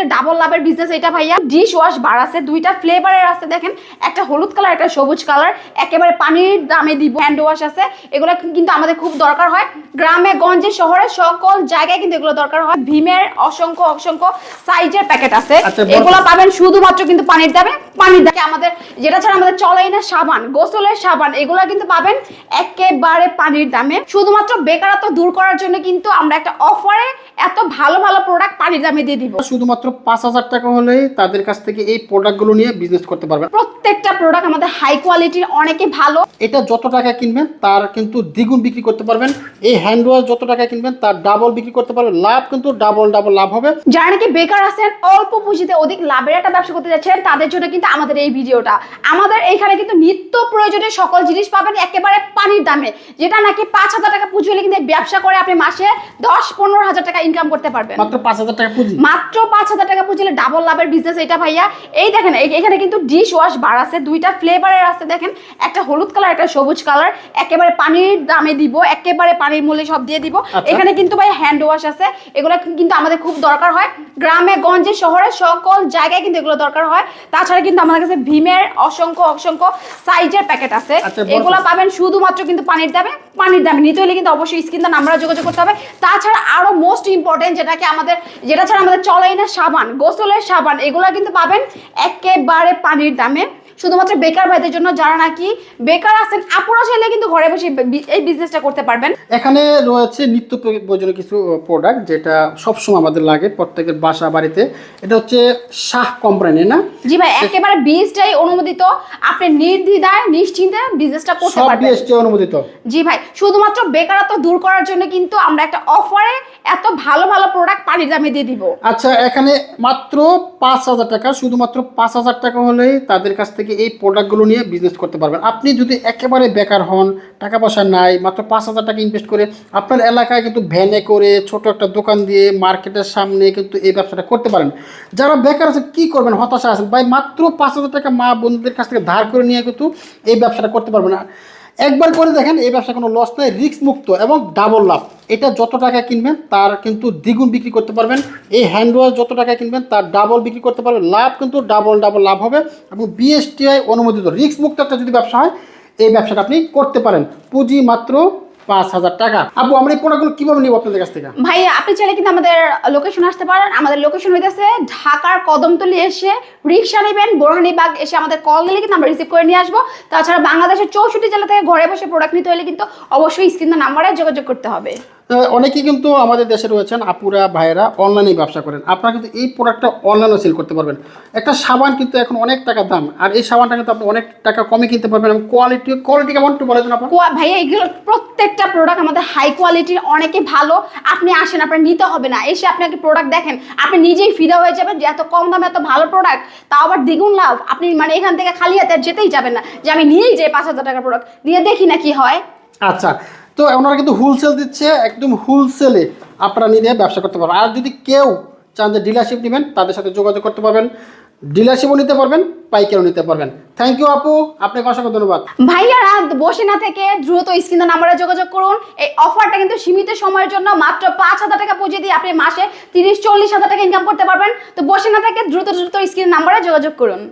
পুজিলে double লাভের business এটা ভাইয়া। ডিশ ওয়াশ বার আছে দুইটা ফ্লেভারের আছে দেখেন। একটা হলুদ কালার একটা সবুজ কালার একেবারে পানির দামে দিব। হ্যান্ড ওয়াশ আছে। এগুলো কিন্তু আমাদের খুব দরকার হয়। গ্রামে গঞ্জে শহরে সকল জায়গায় কিন্তু এগুলো দরকার হয়। ভীমের অসংখ্য অসংখ্য সাইজের প্যাকেট আছে। আচ্ছা, এগুলো পাবেন শুধুমাত্র কিন্তু পানির দামে। পানির দামে আমাদের যেটা ছাড়া আমাদের চলেই না সাবান গোসলের সাবান। এগুলো কিন্তু পাবেন একেবারে পানির দামে। শুধুমাত্র বেকারত্ব দূর করার জন্য কিন্তু আমরা একটা অফারে ভালো ভালো প্রোডাক্ট পানির দামে দিয়ে দিব। শুধুমাত্র পাঁচ হাজার টাকা হলেই তাদের কাছ থেকে এই প্রোডাক্টগুলো নিয়ে বিজনেস করতে পারবেন প্রত্যেকটা প্রোডাক্ট আমাদের হাই কোয়ালিটির অনেকে ভালো। এটা যত টাকা কিনবেন তার কিন্তু দ্বিগুণ বিক্রি করতে পারবেন। এই হ্যান্ড ওয়াশ যত টাকা কিনবেন তার ডাবল বিক্রি করতে পারবেন। লাভ কিন্তু ডাবল ডাবল লাভ হবে। যারা নাকি বেকার আছেন অল্প পুঁজিতে অধিক লাভের একটা ব্যবসা করতে যাচ্ছেন তাদের জন্য কিন্তু আমাদের এই ভিডিওটা। আমাদের এইখানে কিন্তু নিত্য প্রয়োজনীয় সকল জিনিস পাবেন একেবারে পানির দামে। যেটা নাকি পাঁচ হাজার টাকা পুঁজি হলে কিন্তু ব্যবসা করে আপনি মাসে দশ পনেরো হাজার টাকা ইনকাম করতে পারবেন। মাত্র পাঁচ হাজার টাকা পুঁজি। মাত্র পাঁচ হাজার টাকা পুঁজিলে ডাবল লাভের বিজনেস এটা ভাইয়া। এই দেখেন এখানে কিন্তু ডিশ ওয়াশ বার আছে দুইটা ফ্লেভারের আছে দেখেন। একটা হলুদ কালার একটা সবুজ কালার একেবারে পানির দামে দিব একেবারে পানির মূল্যে সব দিয়ে দিব। আচ্ছা। এখানে কিন্তু ভাই হ্যান্ড ওয়াশ আছে। এগুলো কিন্তু আমাদের খুব দরকার হয়। গ্রামে গঞ্জে শহরে সকল জায়গায় কিন্তু এগুলো দরকার হয়। তাছাড়া কিন্তু আমাদের কাছে ভীমের অসংখ্য অসংখ্য সাইজের প্যাকেট আছে। আচ্ছা, এগুলো পাবেন শুধুমাত্র কিন্তু পানির দামে। পানির দামে নিতে হলে কিন্তু অবশ্যই স্ক্রিন নাম্বারে যোগাযোগ করতে হবে। তাছাড়া আরও মোস্ট ইম্পর্টেন্ট যেটাকে আমাদের, যেটা ছাড়া আমাদের চলেই না সাবান, গোসলের সাবান, এগুলো কিন্তু পাবেন একেবারে পানির দামে। শুধুমাত্র বেকার ভাইদের জন্য যারা নাকি বেকার আছেন আপুরা চাইলে কিন্তু ঘরে বসে এই বিজনেসটা করতে পারবেন। এখানে রয়েছে নিত্য প্রয়োজনীয় কিছু প্রোডাক্ট যেটা সবসময় আমাদের লাগে প্রত্যেকের বাসা বাড়িতে। এটা হচ্ছে শাহ কোম্পানি না? জি ভাই একেবারে বীজটাই অনুমোদিত। আপনি নির্দ্বিধায় নিশ্চিন্তে বিজনেসটা করতে সব পারবেন। বিএসটি অনুমোদিত। জি ভাই শুধুমাত্র বেকারত্ব দূর করার জন্য কিন্তু আমরা একটা অফারে এত ভালো ভালো প্রোডাক্ট পানির দামে দিয়ে দিব। আচ্ছা এখানে মাত্র পাঁচ হাজার টাকা শুধুমাত্র পাঁচ হাজার টাকা হলেই তাদের কাছ থেকে এই প্রোডাক্টগুলো নিয়ে বিজনেস করতে পারবেন। আপনি যদি একেবারে বেকার হন, টাকা পয়সা নাই, মাত্র পাঁচ হাজার টাকা ইনভেস্ট করে আপনার এলাকায় কিন্তু ভ্যানে করে ছোট একটা দোকান দিয়ে মার্কেটের সামনে কিন্তু এই ব্যবসাটা করতে পারেন। যারা বেকার আছেন কী করবেন? হতাশা আছেন। ভাই, মাত্র পাঁচ হাজার টাকা মা বন্ধুদের কাছ থেকে ধার করে নিয়ে কিন্তু এই ব্যবসাটা করতে পারবেন একবার করে দেখেন, এই ব্যবসা কোনো লস নেই রিস্ক মুক্ত এবং ডাবল লাভ। এটা যত টাকা কিনবেন, তার কিন্তু দ্বিগুণ বিক্রি করতে পারবেন। এই হ্যান্ড ওয়াশ যত টাকা কিনবেন, তার ডাবল বিক্রি করতে পারবেন। লাভ কিন্তু ডাবল ডাবল লাভ হবে এবং বিএসটিআই অনুমোদিত। রিস্ক মুক্ত একটা যদি ব্যবসা হয়, এই ব্যবসাটা আপনি করতে পারেন। পুঁজি মাত্র পাঁচ হাজার টাকা। আপু আমরা এই প্রোডাক্টগুলো কীভাবে নিব আপনাদের কাছ থেকে? ভাই আপনি চাইলে কিন্তু আমাদের লোকেশন আসতে পারেন। আমাদের লোকেশন হইতেছে ঢাকার কদমতলি এসে রিক্সা নেবেন বোরহানিবাগ এসে আমাদের কল দিলে কিন্তু আমরা রিসিভ করে নিয়ে আসব। তাছাড়া বাংলাদেশের চৌষট্টি জেলা থেকে ঘরে বসে প্রোডাক্ট নিতে হলে কিন্তু অবশ্যই স্ক্রিন নাম্বারে যোগাযোগ করতে হবে। অনেকেই কিন্তু আমাদের দেশে রয়েছেন আপুরা ভাইয়েরা অনলাইনে ব্যবসা করেন। আপনারা কিন্তু এই প্রোডাক্টটা অনলাইনে সেল করতে পারবেন। একটা সাবান কিন্তু এখন অনেক টাকা দাম আর এই সাবানটা কিন্তু আপনি অনেক টাকা কমে কিনতে পারবেন এবং কোয়ালিটি কোয়ালিটি কেমন একটু বলে দেন আপনার ভাইয়া এগুলো প্রত্যেকটা প্রোডাক্ট আমাদের হাই কোয়ালিটির অনেকে ভালো। আপনি আসেন আপনার নিতে হবে না। এসে আপনি আপনাকে প্রোডাক্ট দেখেন আপনি নিজেই ফিদা হয়ে যাবেন যে এত কম দামে এত ভালো প্রোডাক্ট তাও আবার দ্বিগুণ লাভ। আপনি মানে এখান থেকে খালি হাতে আর যেতেই যাবেন না যে আমি নিয়েই যাই পাঁচ হাজার টাকার প্রোডাক্ট দিয়ে দেখি না কি হয়। আচ্ছা তো ওনারা কিন্তু হোলসেল দিচ্ছে, একদম হোলসেলে আপনারা নিয়ে ব্যবসা করতে পারবেন। আর যদি কেউ চান যে ডিলারশিপ নেবেন, তাদের সাথে যোগাযোগ করতে পারবেন ডিলারশিপও নিতে পারবেন, পাইকারও নিতে পারবেন। থ্যাংক ইউ আপু, আপনাকে অসংখ্য ধন্যবাদ। ভাইয়ারা, বসে না থেকে দ্রুত স্ক্রিন নাম্বারে যোগাযোগ করুন। এই অফারটা কিন্তু সীমিত সময়ের জন্য মাত্র পাঁচ হাজার টাকা পুঁজি দিয়ে আপনি মাসে তিরিশ, চল্লিশ হাজার টাকা ইনকাম করতে পারবেন। তো বসে না থেকে দ্রুত দ্রুত স্ক্রিন নাম্বারে যোগাযোগ করুন।